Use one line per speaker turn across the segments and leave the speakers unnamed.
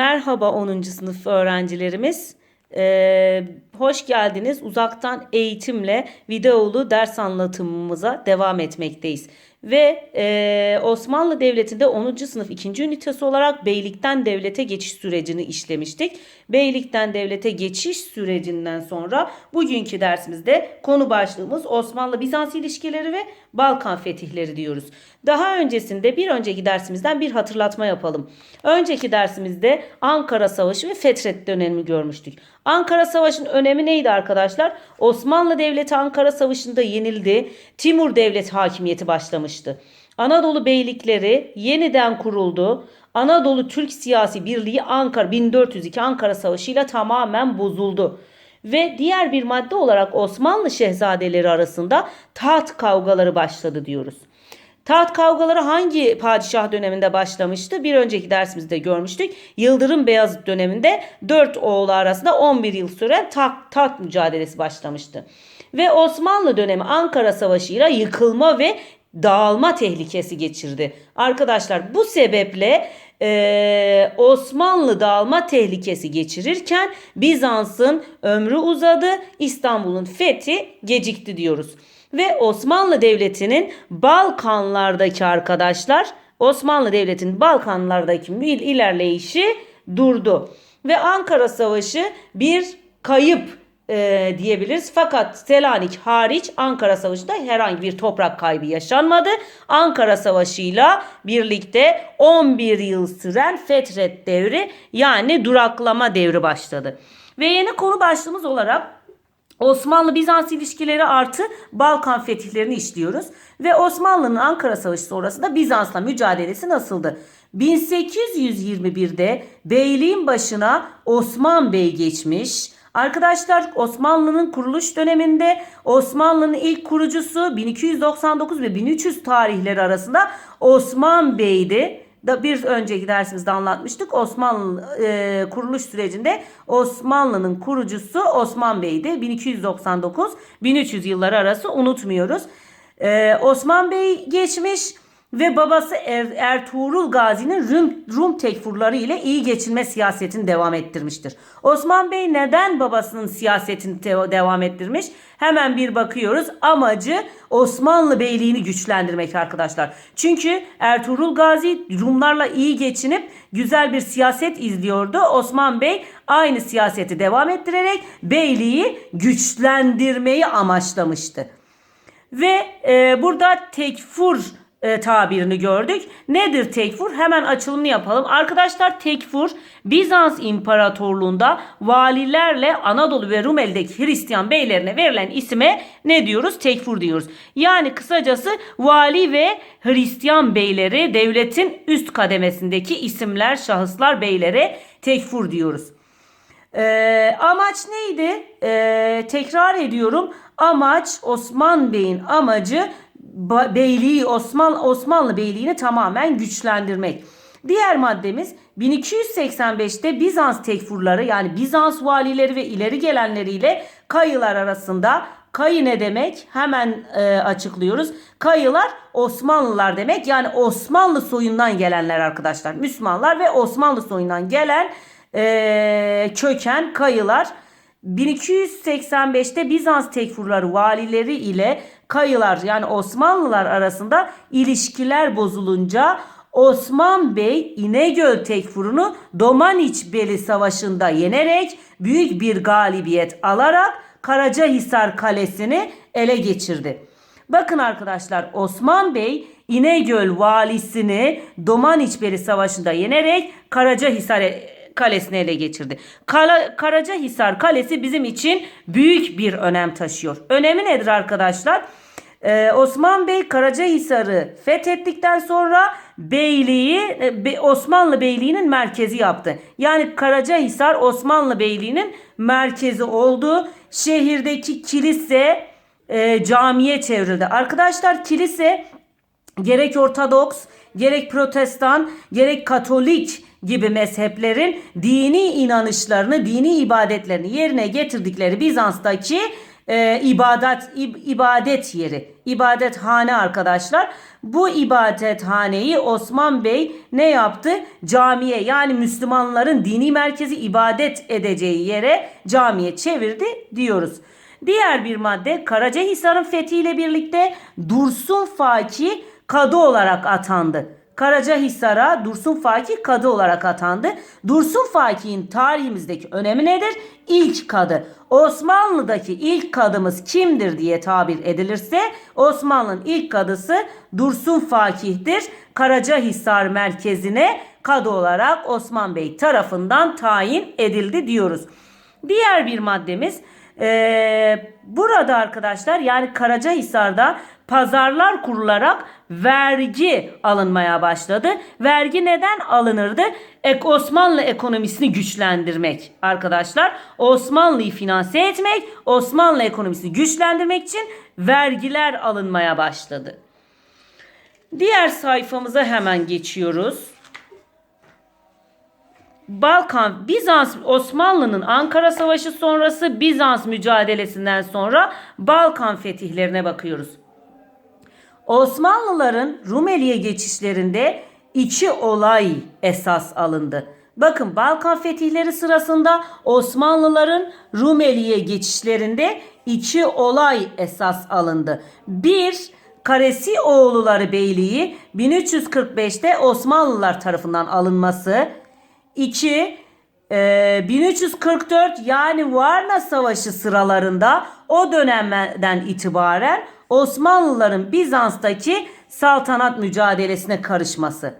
Merhaba 10. sınıf öğrencilerimiz. Ee, hoş geldiniz. Uzaktan eğitimle videolu ders anlatımımıza devam etmekteyiz. Ve e, Osmanlı Devleti'nde 10. sınıf 2. ünitesi olarak beylikten devlete geçiş sürecini işlemiştik. Beylikten devlete geçiş sürecinden sonra bugünkü dersimizde konu başlığımız Osmanlı-Bizans ilişkileri ve Balkan fetihleri diyoruz. Daha öncesinde bir önceki dersimizden bir hatırlatma yapalım. Önceki dersimizde Ankara Savaşı ve Fetret dönemi görmüştük. Ankara Savaşı'nın önemi neydi arkadaşlar? Osmanlı Devleti Ankara Savaşı'nda yenildi. Timur Devlet hakimiyeti başlamıştı. Anadolu beylikleri yeniden kuruldu. Anadolu Türk siyasi birliği Ankara 1402 Ankara Savaşı ile tamamen bozuldu. Ve diğer bir madde olarak Osmanlı şehzadeleri arasında taht kavgaları başladı diyoruz. Taht kavgaları hangi padişah döneminde başlamıştı? Bir önceki dersimizde görmüştük. Yıldırım Beyazıt döneminde 4 oğlu arasında 11 yıl süren taht, taht mücadelesi başlamıştı. Ve Osmanlı dönemi Ankara Savaşı ile yıkılma ve dağılma tehlikesi geçirdi. Arkadaşlar bu sebeple e, Osmanlı dağılma tehlikesi geçirirken Bizans'ın ömrü uzadı, İstanbul'un fethi gecikti diyoruz. Ve Osmanlı Devleti'nin Balkanlardaki arkadaşlar Osmanlı Devleti'nin Balkanlardaki mil ilerleyişi durdu. Ve Ankara Savaşı bir kayıp e, diyebiliriz. Fakat Selanik hariç Ankara Savaşı'nda herhangi bir toprak kaybı yaşanmadı. Ankara Savaşı'yla birlikte 11 yıl süren Fetret devri yani duraklama devri başladı. Ve yeni konu başlığımız olarak Osmanlı-Bizans ilişkileri artı Balkan fetihlerini işliyoruz. Ve Osmanlı'nın Ankara Savaşı sonrasında Bizans'la mücadelesi nasıldı? 1821'de beyliğin başına Osman Bey geçmiş. Arkadaşlar Osmanlı'nın kuruluş döneminde Osmanlı'nın ilk kurucusu 1299 ve 1300 tarihleri arasında Osman Bey'di da bir önceki dersimizde anlatmıştık. Osmanlı e, kuruluş sürecinde Osmanlı'nın kurucusu Osman Bey'di. 1299 1300 yılları arası unutmuyoruz. E, Osman Bey geçmiş ve babası er, Ertuğrul Gazi'nin Rum, Rum tekfurları ile iyi geçinme siyasetini devam ettirmiştir. Osman Bey neden babasının siyasetini devam ettirmiş? Hemen bir bakıyoruz. Amacı Osmanlı Beyliğini güçlendirmek arkadaşlar. Çünkü Ertuğrul Gazi Rumlarla iyi geçinip güzel bir siyaset izliyordu. Osman Bey aynı siyaseti devam ettirerek beyliği güçlendirmeyi amaçlamıştı. Ve e, burada tekfur e, tabirini gördük. Nedir tekfur? Hemen açılımını yapalım. Arkadaşlar tekfur Bizans İmparatorluğunda valilerle Anadolu ve Rumeli'deki Hristiyan beylerine verilen isime ne diyoruz? Tekfur diyoruz. Yani kısacası vali ve Hristiyan beyleri devletin üst kademesindeki isimler, şahıslar, beylere tekfur diyoruz. Ee, amaç neydi? Ee, tekrar ediyorum. Amaç Osman Bey'in amacı beyliği Osman Osmanlı beyliğini tamamen güçlendirmek. Diğer maddemiz 1285'te Bizans tekfurları yani Bizans valileri ve ileri gelenleriyle kayılar arasında Kayı ne demek? Hemen e, açıklıyoruz. Kayılar Osmanlılar demek. Yani Osmanlı soyundan gelenler arkadaşlar. Müslümanlar ve Osmanlı soyundan gelen e, köken kayılar 1285'te Bizans tekfurları valileri ile kayılar yani Osmanlılar arasında ilişkiler bozulunca Osman Bey İnegöl tekfurunu Domaniç Beli Savaşı'nda yenerek büyük bir galibiyet alarak Karacahisar Kalesi'ni ele geçirdi. Bakın arkadaşlar Osman Bey İnegöl valisini Domaniçbeli Savaşı'nda yenerek Karacahisar Kalesi'ni ele geçirdi. Kala, Karacahisar Kalesi bizim için büyük bir önem taşıyor. Önemi nedir arkadaşlar? Ee, Osman Bey Karacahisar'ı fethettikten sonra beyliği e, Osmanlı Beyliği'nin merkezi yaptı. Yani Karacahisar Osmanlı Beyliği'nin merkezi oldu. Şehirdeki kilise e, camiye çevrildi. Arkadaşlar kilise gerek Ortodoks, gerek Protestan, gerek Katolik gibi mezheplerin dini inanışlarını, dini ibadetlerini yerine getirdikleri Bizans'taki e, ibadet ib- ibadet yeri, ibadethane arkadaşlar. Bu ibadethaneyi Osman Bey ne yaptı? Camiye yani Müslümanların dini merkezi ibadet edeceği yere camiye çevirdi diyoruz. Diğer bir madde Karacahisar'ın fethiyle birlikte Dursun Faki kadı olarak atandı. Karacahisar'a Dursun Faki kadı olarak atandı. Dursun Faki'nin tarihimizdeki önemi nedir? İlk kadı. Osmanlı'daki ilk kadımız kimdir diye tabir edilirse Osmanlı'nın ilk kadısı Dursun Fakih'tir. Karacahisar merkezine kadı olarak Osman Bey tarafından tayin edildi diyoruz. Diğer bir maddemiz ee, burada arkadaşlar yani Karacahisar'da pazarlar kurularak vergi alınmaya başladı. Vergi neden alınırdı? Ek Osmanlı ekonomisini güçlendirmek arkadaşlar. Osmanlı'yı finanse etmek, Osmanlı ekonomisini güçlendirmek için vergiler alınmaya başladı. Diğer sayfamıza hemen geçiyoruz. Balkan, Bizans, Osmanlı'nın Ankara Savaşı sonrası Bizans mücadelesinden sonra Balkan fetihlerine bakıyoruz. Osmanlıların Rumeli'ye geçişlerinde iki olay esas alındı. Bakın Balkan fetihleri sırasında Osmanlıların Rumeli'ye geçişlerinde iki olay esas alındı. Bir, Karesi oğulları Beyliği 1345'te Osmanlılar tarafından alınması. 2. 1344 yani Varna Savaşı sıralarında o dönemden itibaren Osmanlıların Bizans'taki saltanat mücadelesine karışması.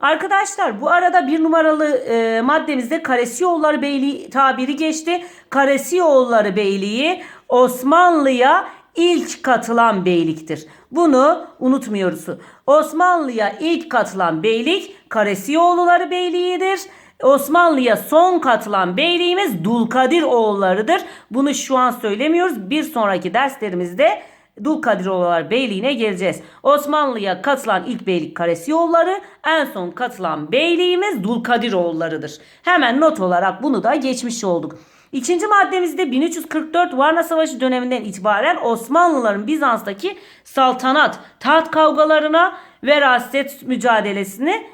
Arkadaşlar bu arada bir numaralı e, maddemizde Karesiyoğulları Beyliği tabiri geçti. Karesiyoğulları Beyliği Osmanlı'ya ilk katılan beyliktir. Bunu unutmuyoruz. Osmanlı'ya ilk katılan beylik Karesiyoğulları Beyliği'dir. Osmanlı'ya son katılan beyliğimiz Dulkadir oğullarıdır. Bunu şu an söylemiyoruz. Bir sonraki derslerimizde Dulkadiroğulları Beyliği'ne geleceğiz. Osmanlı'ya katılan ilk beylik Karesiyoğulları, en son katılan beyliğimiz Dulkadiroğullarıdır. Hemen not olarak bunu da geçmiş olduk. İkinci maddemizde 1344 Varna Savaşı döneminden itibaren Osmanlıların Bizans'taki saltanat, taht kavgalarına veraset mücadelesini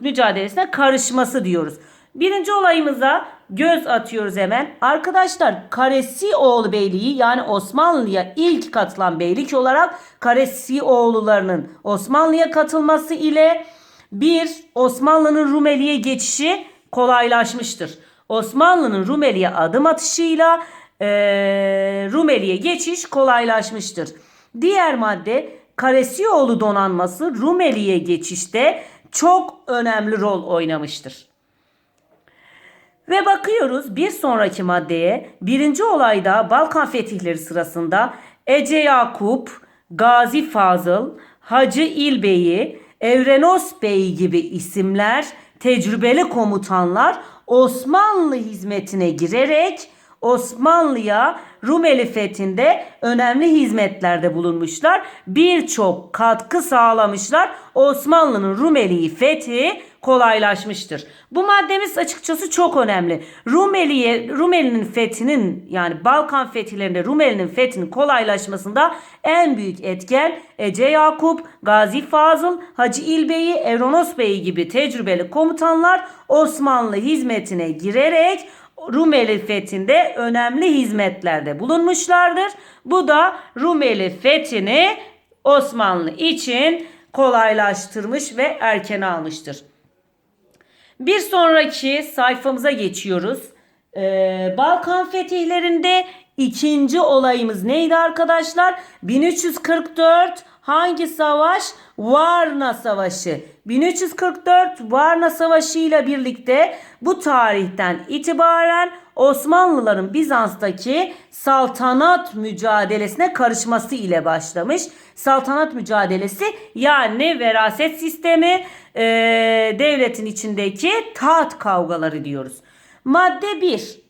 mücadelesine karışması diyoruz. Birinci olayımıza göz atıyoruz hemen. Arkadaşlar Karesioğlu Beyliği yani Osmanlı'ya ilk katılan beylik olarak Karesioğullarının Osmanlı'ya katılması ile bir Osmanlı'nın Rumeli'ye geçişi kolaylaşmıştır. Osmanlı'nın Rumeli'ye adım atışıyla e, Rumeli'ye geçiş kolaylaşmıştır. Diğer madde Karesioğlu donanması Rumeli'ye geçişte çok önemli rol oynamıştır. Ve bakıyoruz bir sonraki maddeye. Birinci olayda Balkan fetihleri sırasında Ece Yakup, Gazi Fazıl, Hacı İlbey'i, Evrenos Bey gibi isimler, tecrübeli komutanlar Osmanlı hizmetine girerek Osmanlı'ya Rumeli fethinde önemli hizmetlerde bulunmuşlar. Birçok katkı sağlamışlar. Osmanlı'nın Rumeli'yi fethi kolaylaşmıştır. Bu maddemiz açıkçası çok önemli. Rumeli'ye Rumeli'nin fethinin yani Balkan fetihlerinde Rumeli'nin fethinin kolaylaşmasında en büyük etken Ece Yakup, Gazi Fazıl, Hacı İlbey'i, Evronos Bey gibi tecrübeli komutanlar Osmanlı hizmetine girerek Rumeli fethinde önemli hizmetlerde bulunmuşlardır. Bu da Rumeli fethini Osmanlı için kolaylaştırmış ve erken almıştır. Bir sonraki sayfamıza geçiyoruz. Ee, Balkan fetihlerinde ikinci olayımız neydi arkadaşlar? 1344 hangi savaş? Varna Savaşı. 1344 Varna Savaşı ile birlikte bu tarihten itibaren Osmanlıların Bizans'taki saltanat mücadelesine karışması ile başlamış. Saltanat mücadelesi yani veraset sistemi e, devletin içindeki taht kavgaları diyoruz. Madde 1.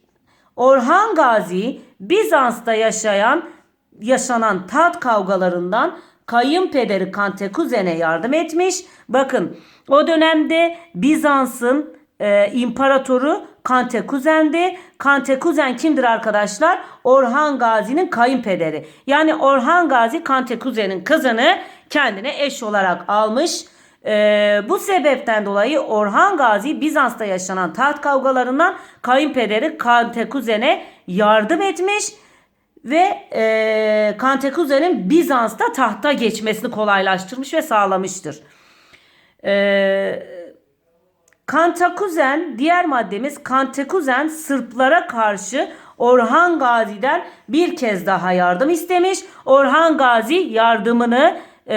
Orhan Gazi Bizans'ta yaşayan yaşanan taht kavgalarından kayınpederi Kantekuzen'e yardım etmiş. Bakın o dönemde Bizans'ın e, imparatoru Kantekuzen'di. Kantekuzen kimdir arkadaşlar? Orhan Gazi'nin kayınpederi. Yani Orhan Gazi Kantekuzen'in kızını kendine eş olarak almış. Ee, bu sebepten dolayı Orhan Gazi Bizans'ta yaşanan taht kavgalarından kayınpederi Kantekuzen'e yardım etmiş ve e, Kantekuzen'in Bizans'ta tahta geçmesini kolaylaştırmış ve sağlamıştır. Ee, Kantakuzen diğer maddemiz Kantekuzen Sırplara karşı Orhan Gazi'den bir kez daha yardım istemiş. Orhan Gazi yardımını e,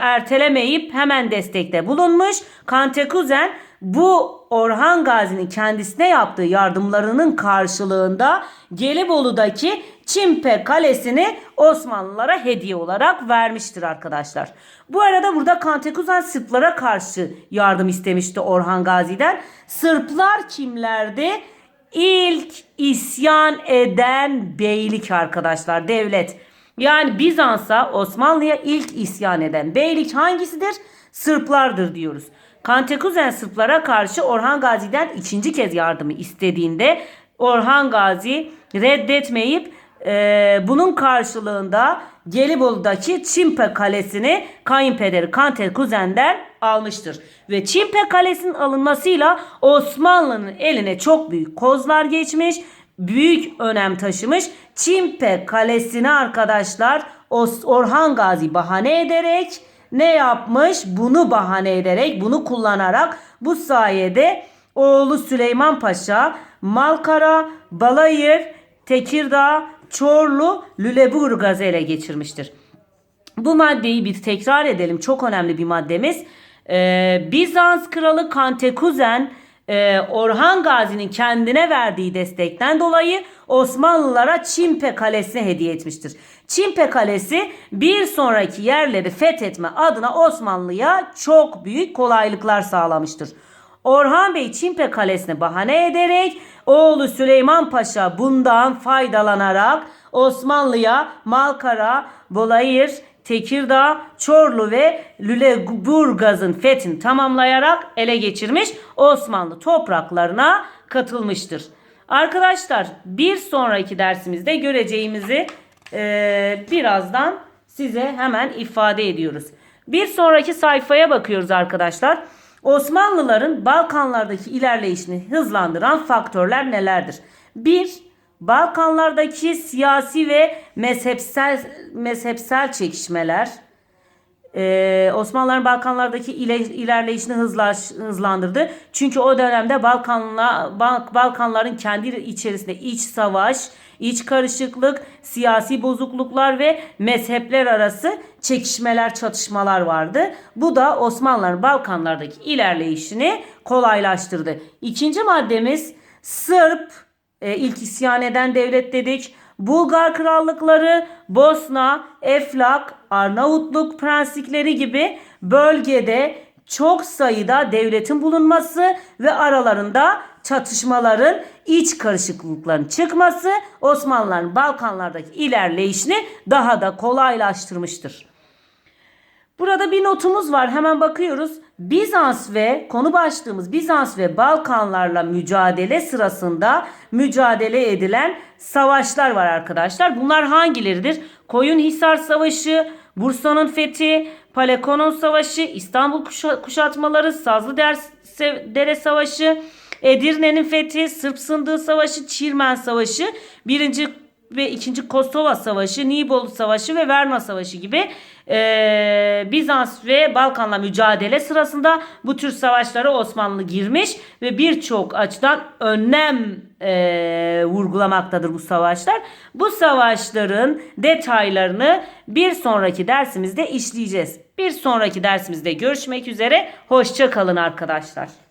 ertelemeyip hemen destekte bulunmuş. Kantekuzen bu Orhan Gazi'nin kendisine yaptığı yardımlarının karşılığında Gelibolu'daki Çimpe Kalesi'ni Osmanlılara hediye olarak vermiştir arkadaşlar. Bu arada burada Kantekuzen Sırplara karşı yardım istemişti Orhan Gazi'den. Sırplar kimlerdi? İlk isyan eden beylik arkadaşlar, devlet. Yani Bizans'a, Osmanlı'ya ilk isyan eden beylik hangisidir? Sırplardır diyoruz. Kantekuzen Sırplara karşı Orhan Gazi'den ikinci kez yardımı istediğinde Orhan Gazi reddetmeyip e, bunun karşılığında Gelibolu'daki Çimpe Kalesi'ni kayınpederi Kantekuzen'den almıştır. Ve Çimpe Kalesi'nin alınmasıyla Osmanlı'nın eline çok büyük kozlar geçmiş, büyük önem taşımış. Çimpe Kalesi'ni arkadaşlar Orhan Gazi bahane ederek ne yapmış? Bunu bahane ederek, bunu kullanarak bu sayede oğlu Süleyman Paşa, Malkara, Balayır, Tekirdağ, Çorlu, Lüleburgaz'ı ele geçirmiştir. Bu maddeyi bir tekrar edelim. Çok önemli bir maddemiz. Ee, Bizans kralı Kantekuzen e, Orhan Gazi'nin kendine verdiği destekten dolayı Osmanlılara Çimpe Kalesi'ni hediye etmiştir. Çimpe Kalesi bir sonraki yerleri fethetme adına Osmanlı'ya çok büyük kolaylıklar sağlamıştır. Orhan Bey Çimpe Kalesi'ni bahane ederek oğlu Süleyman Paşa bundan faydalanarak Osmanlı'ya Malkara, Bolayır, Tekirdağ, Çorlu ve Lüleburgaz'ın fethini tamamlayarak ele geçirmiş Osmanlı topraklarına katılmıştır. Arkadaşlar bir sonraki dersimizde göreceğimizi eee, birazdan size hemen ifade ediyoruz. Bir sonraki sayfaya bakıyoruz arkadaşlar. Osmanlıların Balkanlardaki ilerleyişini hızlandıran faktörler nelerdir? 1. Balkanlardaki siyasi ve mezhepsel mezhepsel çekişmeler ee, Osmanlıların Balkanlardaki ile, ilerleyişini hızlaş, hızlandırdı. Çünkü o dönemde Balkanla, Balk, Balkanların kendi içerisinde iç savaş, iç karışıklık, siyasi bozukluklar ve mezhepler arası çekişmeler, çatışmalar vardı. Bu da Osmanlıların Balkanlardaki ilerleyişini kolaylaştırdı. İkinci maddemiz Sırp, e, ilk isyan eden devlet dedik. Bulgar krallıkları, Bosna, Eflak, Arnavutluk prenslikleri gibi bölgede çok sayıda devletin bulunması ve aralarında çatışmaların, iç karışıklıkların çıkması Osmanlıların Balkanlardaki ilerleyişini daha da kolaylaştırmıştır. Burada bir notumuz var. Hemen bakıyoruz. Bizans ve konu başlığımız Bizans ve Balkanlarla mücadele sırasında mücadele edilen savaşlar var arkadaşlar. Bunlar hangileridir? Koyunhisar Savaşı, Bursa'nın fethi, Palekonon Savaşı, İstanbul kuşa- kuşatmaları, Sazlı Dere Savaşı, Edirne'nin fethi, Sırp Sındığı Savaşı, Çirmen Savaşı, 1. ve 2. Kosova Savaşı, Nibolu Savaşı ve Verna Savaşı gibi e, Bizans ve Balkanla mücadele sırasında bu tür savaşlara Osmanlı girmiş ve birçok açıdan önlem e, vurgulamaktadır bu savaşlar. Bu savaşların detaylarını bir sonraki dersimizde işleyeceğiz. Bir sonraki dersimizde görüşmek üzere. Hoşça kalın arkadaşlar.